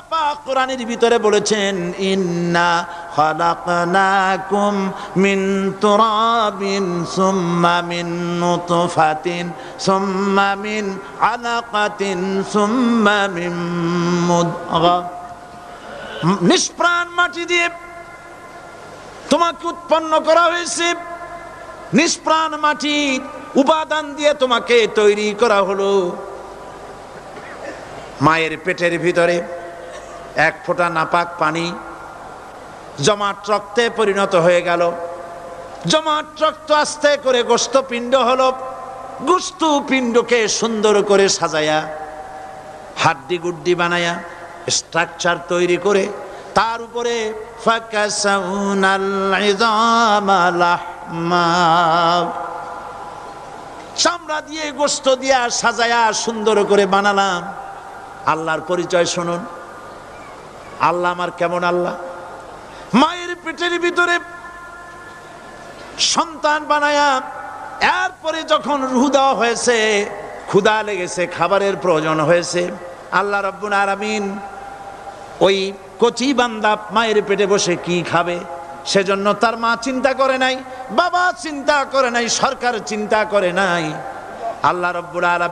আল্লাহ পাক কোরআনের ভিতরে বলেছেন, ইন্না খালাকনাকুম মিন তুরাবিন সুম্মা মিন নুতফাতিন, সুম্মা মিন আলাকাতিন, সুম্মা মিন মুদগা। নিষ্প্রাণ মাটি দিয়ে তোমাকে উৎপন্ন করা হয়েছে। নিষ্প্রাণ মাটি উপাদান দিয়ে তোমাকে তৈরি করা হলো মায়ের পেটের ভিতরে। এক ফোঁটা নাপাক পানি, জমাট রক্তে পরিণত হয়ে গেল। জমাট রক্ত আস্তে করে গোস্ত পিণ্ড হলো গোস্ত পিণ্ডকে সুন্দর করে সাজায়া হাড্ডি গুড্ডি বানায়া, স্ট্রাকচার তৈরি করে, তার উপরে চামড়া দিয়ে গোস্ত দিয়া সাজায়া সুন্দর করে বানালাম। আল্লাহর পরিচয় শুনুন। আল্লাহ আমার কেমন আল্লাহ? মায়ের পেটের ভিতরে সন্তান বানায়া এরপরে যখন রুহু দেওয়া হয়েছে ক্ষুদা লেগেছে, খাবারের প্রয়োজন হয়েছে, আল্লাহ রব্বুল আরামিন ওই কচি বান্দা মায়ের পেটে বসে কি খাবে? সেজন্য তার মা চিন্তা করে নাই, বাবা চিন্তা করে নাই, সরকার চিন্তা করে নাই। আল্লাহ রব্বুল আলামিন